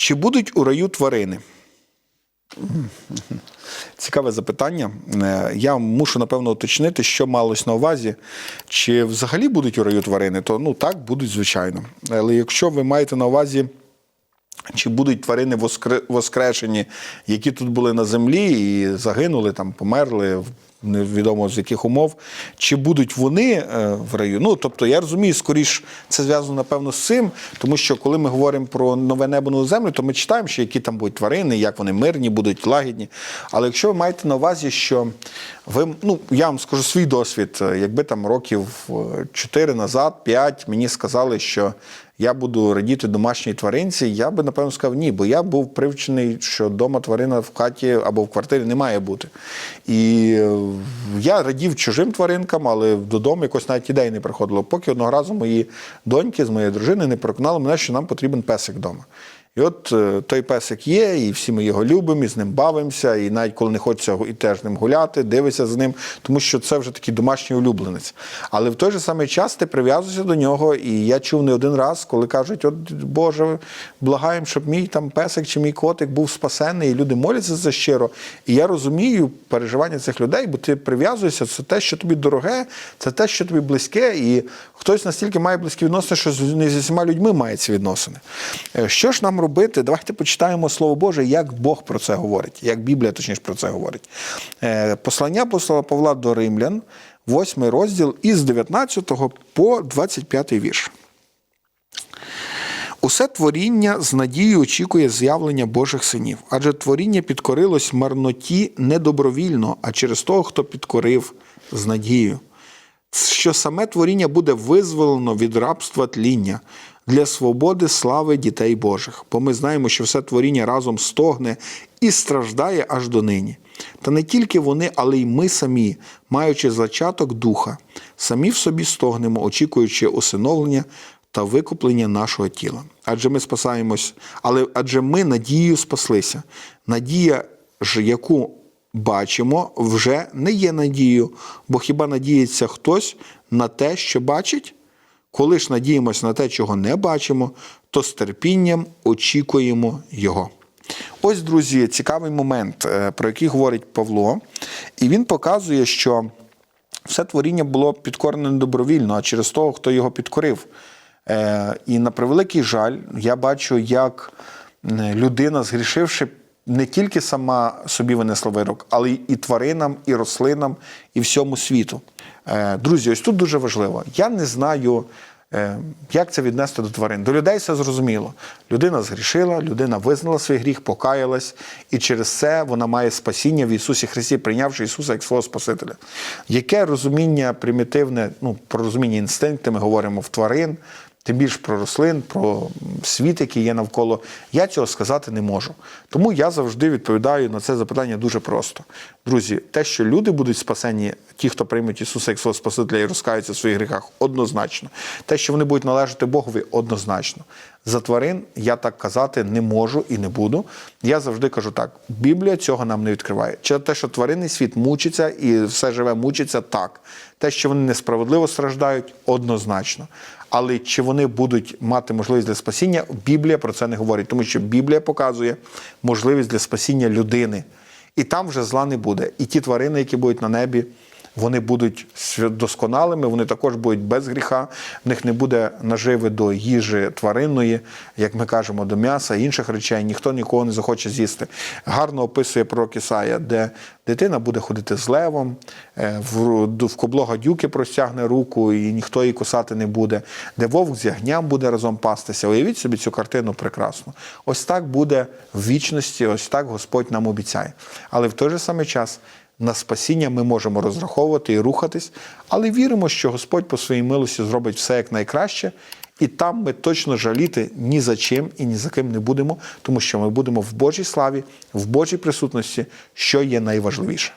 Чи будуть у раю тварини? Цікаве запитання. Е, Я мушу напевно уточнити, що малось на увазі. Чи взагалі будуть у раю тварини, то ну так будуть, звичайно. Але якщо ви маєте на увазі. Чи будуть тварини воскрешені, які тут були на землі і загинули, там, померли, невідомо з яких умов, чи будуть вони е, в раю? Ну, тобто, я розумію, скоріш це зв'язано, напевно, з цим, тому що коли ми говоримо про нове небо, нову землю, то ми читаємо, що які там будуть тварини, як вони мирні, будуть лагідні. Але якщо ви маєте на увазі, що ви, ну, я вам скажу свій досвід, е, якби там років 4 назад, 5, мені сказали, що я буду радіти домашній тваринці, я би напевно сказав ні, бо я був привчений, що вдома тварина в хаті або в квартирі не має бути. І е, я радів чужим тваринкам, але додому якось навіть ідеї не приходило. Поки одного разу мої доньки з моєї дружини не переконали мене, що нам потрібен песик вдома. І от е, той песик є, і всі ми його любимо, і з ним бавимося, і навіть коли не хочеться і теж ним гуляти, дивишся з ним, тому що це вже такий домашній улюбленець. Але в той же самий час ти прив'язуєшся до нього, і я чув не один раз, коли кажуть: от Боже, благаємо, щоб мій там песик чи мій котик був спасений, і люди моляться за щиро. І я розумію переживання цих людей, бо ти прив'язуєшся, це те, що тобі дороге, це те, що тобі близьке, і хтось настільки має близькі відносини, що не зі всіма людьми має ці відносини. Е, Що ж нам робити? Давайте почитаємо Слово Боже, як Бог про це говорить, як Біблія точніше про це говорить. Е, Послання апостола Павла до Римлян, 8 розділ із 19 по 25 вірш. Усе творіння з надією очікує з'явлення Божих синів, адже творіння підкорилось марноті не добровільно, а через того, хто підкорив з надією. Що саме творіння буде визволено від рабства тління для свободи слави дітей Божих. Бо ми знаємо, що все творіння разом стогне і страждає аж до нині. Та не тільки вони, але й ми самі, маючи зачаток духа, самі в собі стогнемо, очікуючи усиновлення та викуплення нашого тіла. Адже ми спасаємось, але адже ми надією спаслися. Надія ж, яку бачимо, вже не є надією, бо хіба надіється хтось на те, що бачить? Коли ж надіємося на те, чого не бачимо, то з терпінням очікуємо його. Ось, друзі, цікавий момент, е, про який говорить Павло, і він показує, що все творіння було підкорене не добровільно, а через того, хто його підкорив. Е, І на превеликий жаль, я бачу, як людина, згрішивши, не тільки сама собі винесла вирок, але і тваринам, і рослинам, і всьому світу. Е, Друзі, ось тут дуже важливо. Я не знаю. Е, Як це віднести до тварин? До людей все зрозуміло. Людина згрішила, людина визнала свій гріх, покаялась, і через це вона має спасіння в Ісусі Христі, прийнявши Ісуса як свого Спасителя. Яке розуміння примітивне, ну, про розуміння інстинкти ми говоримо в тварин, тим більше про рослин, про світ, який є навколо, я цього сказати не можу. Тому я завжди відповідаю на це запитання дуже просто. Друзі, те, що люди будуть спасені, ті, хто приймуть Ісуса як свого Спасителя і розкаються в своїх гріхах, однозначно. Те, що вони будуть належати Богові, однозначно. За тварин я так казати не можу і не буду. Я завжди кажу так: Біблія цього нам не відкриває. Чи те, що тваринний світ мучиться і все живе мучиться, так. Те, що вони несправедливо страждають, однозначно. Але чи вони будуть мати можливість для спасіння, Біблія про це не говорить, тому що Біблія показує можливість для спасіння людини. І там вже зла не буде. І ті тварини, які будуть на небі, вони будуть досконалими, вони також будуть без гріха, в них не буде наживи до їжі тваринної, як ми кажемо, до м'яса інших речей. Ніхто нікого не захоче з'їсти. Гарно описує пророк Ісая, де дитина буде ходити з левом, е, в кобло гадюки простягне руку, і ніхто її кусати не буде, де вовк з ягням буде разом пастися. Уявіть собі цю картину прекрасно. Ось так буде в вічності, ось так Господь нам обіцяє. Але в той же самий час на спасіння ми можемо розраховувати і рухатись, але віримо, що Господь по своїй милості зробить все як найкраще, і там ми точно жаліти ні за чим і ні за ким не будемо, тому що ми будемо в Божій славі, в Божій присутності, що є найважливіше.